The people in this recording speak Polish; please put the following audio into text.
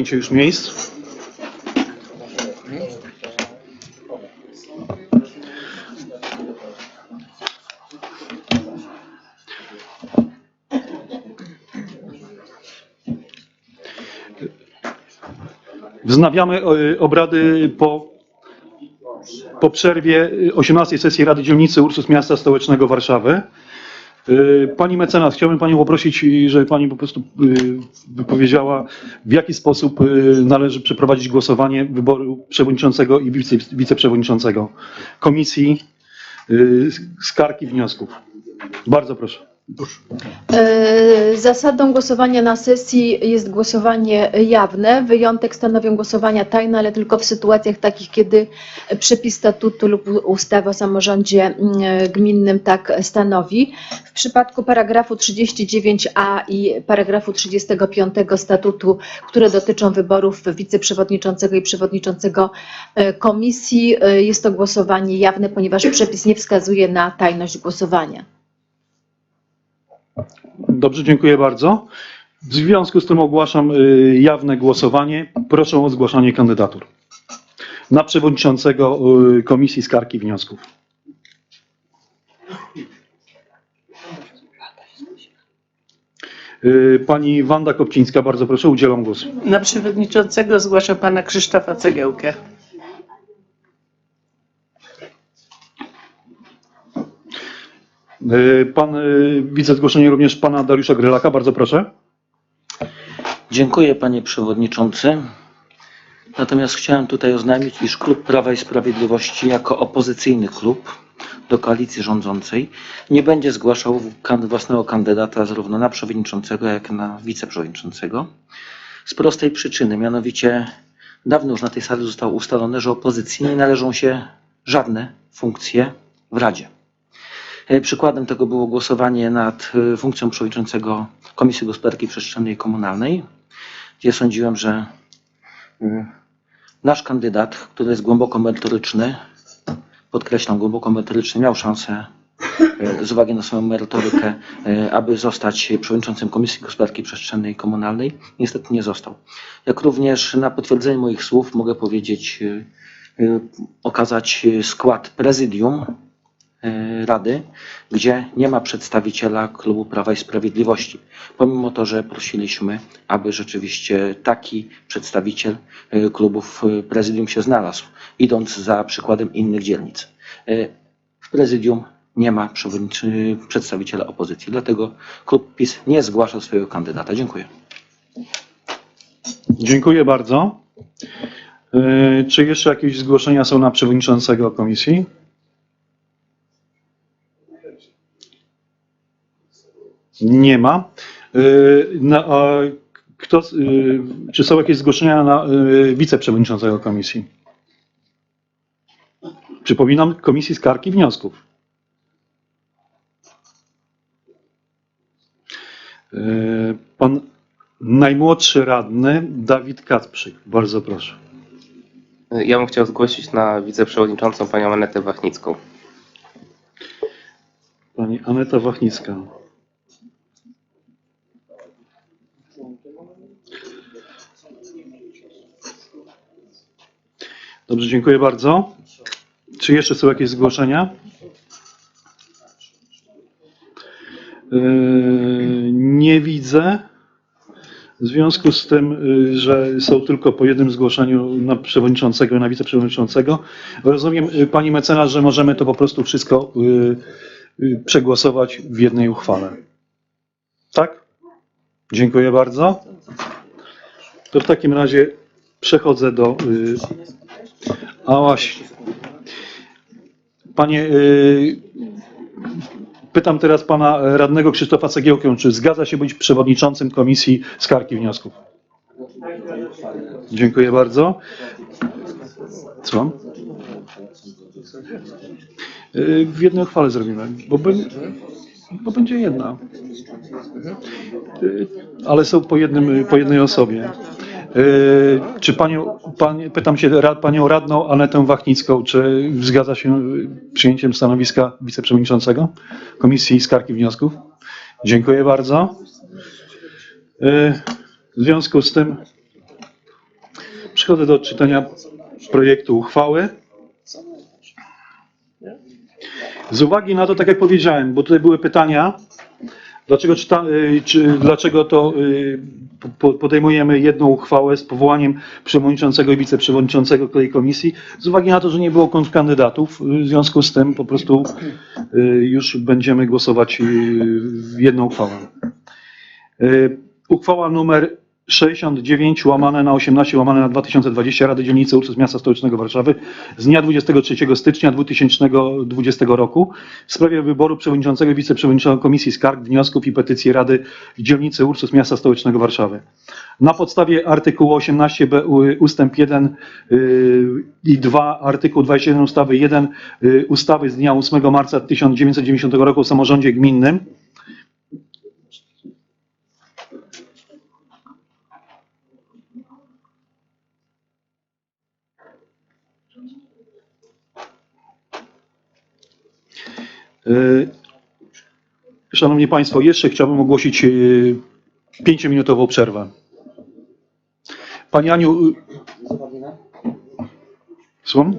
Zajęcie już miejsc. Wznawiamy e, obrady po, po przerwie 18 sesji Rady Dzielnicy Ursus Miasta Stołecznego Warszawy. E, Pani mecenas, chciałbym Panią poprosić, żeby Pani po prostu e, wypowiedziała, w jaki sposób e, należy przeprowadzić głosowanie wyboru przewodniczącego i wice, wiceprzewodniczącego komisji skarg i wniosków. Bardzo proszę. E, Zasadą głosowania na sesji jest głosowanie jawne. Wyjątek stanowią głosowania tajne, ale tylko w sytuacjach takich, kiedy przepis statutu lub ustawy o samorządzie mm, gminnym tak stanowi. W przypadku paragrafu 39a i paragrafu 35 statutu, które dotyczą wyborów wiceprzewodniczącego i przewodniczącego e, komisji, e, jest to głosowanie jawne, ponieważ przepis nie wskazuje na tajność głosowania. Dobrze, dziękuję bardzo. W związku z tym ogłaszam y, jawne głosowanie. Proszę o zgłaszanie kandydatur na przewodniczącego y, Komisji Skarg i Wniosków. Y, Pani Wanda Kopcińska, bardzo proszę, udzielam głosu. Na przewodniczącego zgłaszam pana Krzysztofa Cegiełkę. Pan, y, widzę zgłoszenie również pana Dariusza Grylaka, bardzo proszę. Dziękuję panie przewodniczący. Natomiast chciałem tutaj oznajmić, iż klub Prawa i Sprawiedliwości jako opozycyjny klub do koalicji rządzącej nie będzie zgłaszał własnego kandydata zarówno na przewodniczącego, jak i na wiceprzewodniczącego. Z prostej przyczyny, mianowicie dawno już na tej sali zostało ustalone, że opozycji nie należą się żadne funkcje w Radzie. E, Przykładem tego było głosowanie nad e, funkcją przewodniczącego Komisji Gospodarki Przestrzennej i Komunalnej, gdzie sądziłem, że y, nasz kandydat, który jest głęboko merytoryczny, podkreślam głęboko merytoryczny, miał szansę z uwagi na swoją merytorykę, aby zostać przewodniczącym Komisji Gospodarki Przestrzennej i Komunalnej. Niestety nie został. Jak również na potwierdzenie moich słów mogę powiedzieć, okazać skład prezydium Rady, gdzie nie ma przedstawiciela klubu Prawa i Sprawiedliwości. Pomimo to, że prosiliśmy, aby rzeczywiście taki przedstawiciel y, klubów prezydium się znalazł, idąc za przykładem innych dzielnic. Y, W prezydium nie ma przedstawiciela opozycji, dlatego klub PiS nie zgłasza swojego kandydata. Dziękuję. Dziękuję bardzo. Czy jeszcze jakieś zgłoszenia są na przewodniczącego komisji? Nie ma. A kto, y, czy są jakieś zgłoszenia na y, wiceprzewodniczącego komisji? Przypominam, Komisji Skarg i Wniosków. Pan najmłodszy radny Dawid Kacprzyk. Bardzo proszę. Ja bym chciał zgłosić na wiceprzewodniczącą panią Anetę Wachnicką. Pani Aneta Wachnicka. Dobrze, dziękuję bardzo. Czy jeszcze są jakieś zgłoszenia? Yy, Nie widzę. W związku z tym, y, że są tylko po jednym zgłoszeniu na przewodniczącego i na wiceprzewodniczącego, rozumiem, y, pani mecenas, że możemy to po prostu wszystko przegłosować w jednej uchwale. Tak? Dziękuję bardzo. To w takim razie przechodzę do. A właśnie. Panie, y, pytam teraz pana radnego Krzysztofa Cegiełkę, czy zgadza się być przewodniczącym Komisji Skarg i Wniosków? Dziękuję bardzo. Co? Y, W jednej uchwale zrobimy, bo, by, bo będzie jedna. Y, Ale są po, jednym, po jednej osobie. Y, Czy panią, panie, pytam się ra, panią radną Anetę Wachnicką, czy zgadza się y, przyjęciem stanowiska wiceprzewodniczącego Komisji Skarg i Wniosków? Dziękuję bardzo. Y, W związku z tym Przechodzę do odczytania projektu uchwały. Z uwagi na to, tak jak powiedziałem, bo tutaj były pytania, dlaczego, czyta, y, czy, dlaczego to y, po- podejmujemy jedną uchwałę z powołaniem przewodniczącego i wiceprzewodniczącego tej komisji, z uwagi na to, że nie było kontrkandydatów, y, w związku z tym po prostu już będziemy głosować w jedną uchwałę. Uchwała numer 69 łamane na 18 łamane na 2020 Rady Dzielnicy Ursus Miasta Stołecznego Warszawy z dnia 23 stycznia 2020 roku w sprawie wyboru przewodniczącego i wiceprzewodniczącego Komisji Skarg, Wniosków i Petycji Rady Dzielnicy Ursus Miasta Stołecznego Warszawy. Na podstawie artykułu 18b u- ustęp 1 y, i 2 artykuł 21 ustawy 1 y, ustawy z dnia 8 marca 1990 roku o samorządzie gminnym Szanowni Państwo, jeszcze chciałbym ogłosić y, pięciominutową przerwę. Pani Aniu, y, słucham?